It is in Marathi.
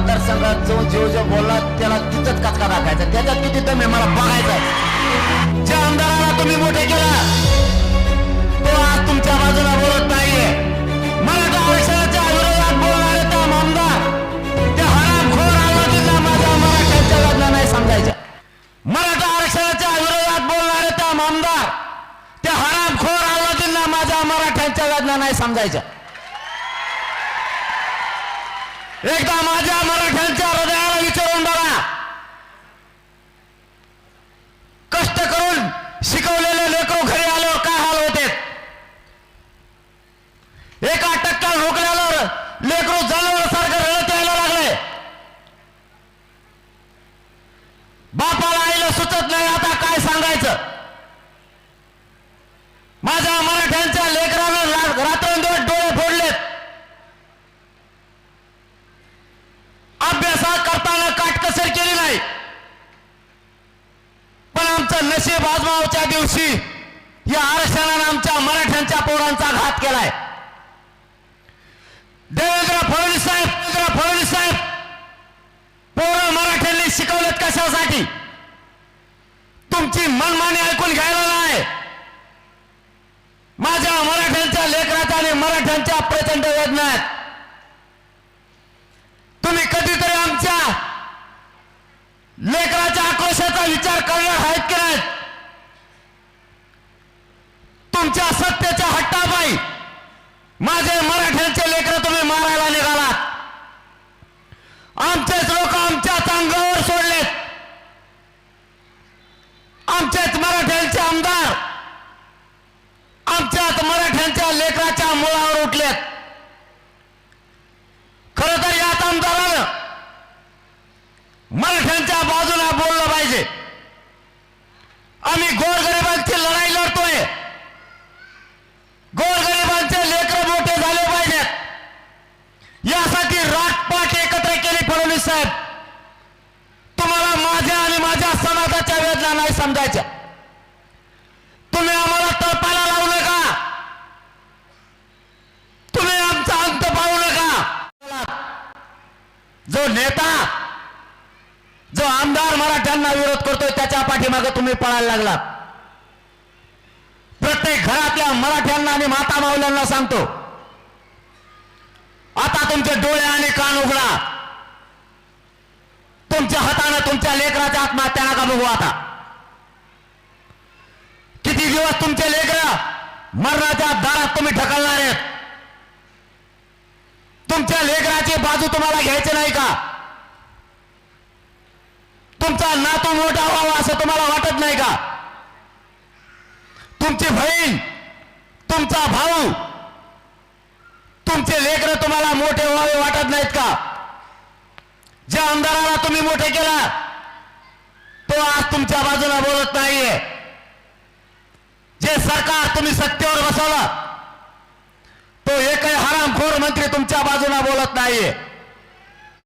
मतदारसंघात जो जो जो बोलला त्याला तिथंच कचका दाखायचा त्याच्यात किती दम आहे मला बघायचा ज्या आमदाराला तुम्ही मोठे केला तो आज तुमच्या बाजूला बोलत नाहीये. मराठा आरक्षणाच्या विरोधात बोलणारे त्या आमदार त्या हरामखोर आवाजीला माझ्या मराठ्यांच्या लग्ना नाही समजायच्या. मराठा आरक्षणाच्या विरोधात बोलणारे त्या आमदार त्या हरामखोर आवाजीला माझ्या मराठ्यांच्या लग्ना नाही समजायच्या. एकदा माझ्या मराठ्यांच्या हृदयाला विचारून बघा. नशीब आजमावच्या दिवशी या आरक्षणानं आमच्या मराठ्यांच्या पोरांचा घात केलाय. देवेंद्र फडणवीस साहेब देवेंद्र फडणवीस साहेब पोरं मराठ्यांनी शिकवलेत कशासाठी? तुमची मनमानी ऐकून घ्यायला नाही. माझ्या मराठ्यांच्या लेकराच्या आणि मराठ्यांच्या प्रचंड वेदना आहेत तुम्ही कधीतरी आमच्या लेकराच्या आक्रोशाचा विचार करणार आहेत की नाही तुमच्या सत्तेच्या हट्टाबाई माझे मराठ्यांचे लेकर तुम्ही मारायला निघालात. आमचे आम्ही गोरगरिबांची लढाई लढतोय. गोरगरिबांचे लेकर मोठे झाले पाहिजेत. यासाठी राटपाट एकत्र केली फडणवीस साहेब. तुम्हाला माझ्या आणि माझ्या समाजाच्या वेदना नाही समजायच्या. तुम्ही आम्हाला तळपाला लावू नका. तुम्ही आमचा अंत पाहू नका. जो नेता जो आमदार मराठ्यांना विरोध करतोय त्याच्या पाठीमागे तुम्ही पळायला लागला. प्रत्येक घरातल्या मराठ्यांना आणि माता माऊल्यांना सांगतो आता तुमचे डोळे आणि कान उघडा. तुमच्या हातानं तुमच्या लेकराच्या आत्महत्या नका बघू आता. किती दिवस तुमचे लेकर मरणाच्या दारात तुम्ही ढकलणार आहेत? तुमच्या लेकराची बाजू तुम्हाला घ्यायची नाही का? तुमचा नातू मोठा व्हावा असं तुम्हाला वाटत नाही का? तुमची बहीण तुमचा भाऊ तुमचे लेकर तुम्हाला मोठे व्हावे वाटत नाहीत का? ज्या आमदाराला तुम्ही मोठे केला तो आज तुमच्या बाजूला बोलत नाहीये. जे सरकार तुम्ही सत्तेवर बसवलं तो एकही हरामखोर मंत्री तुमच्या बाजूला बोलत नाहीये.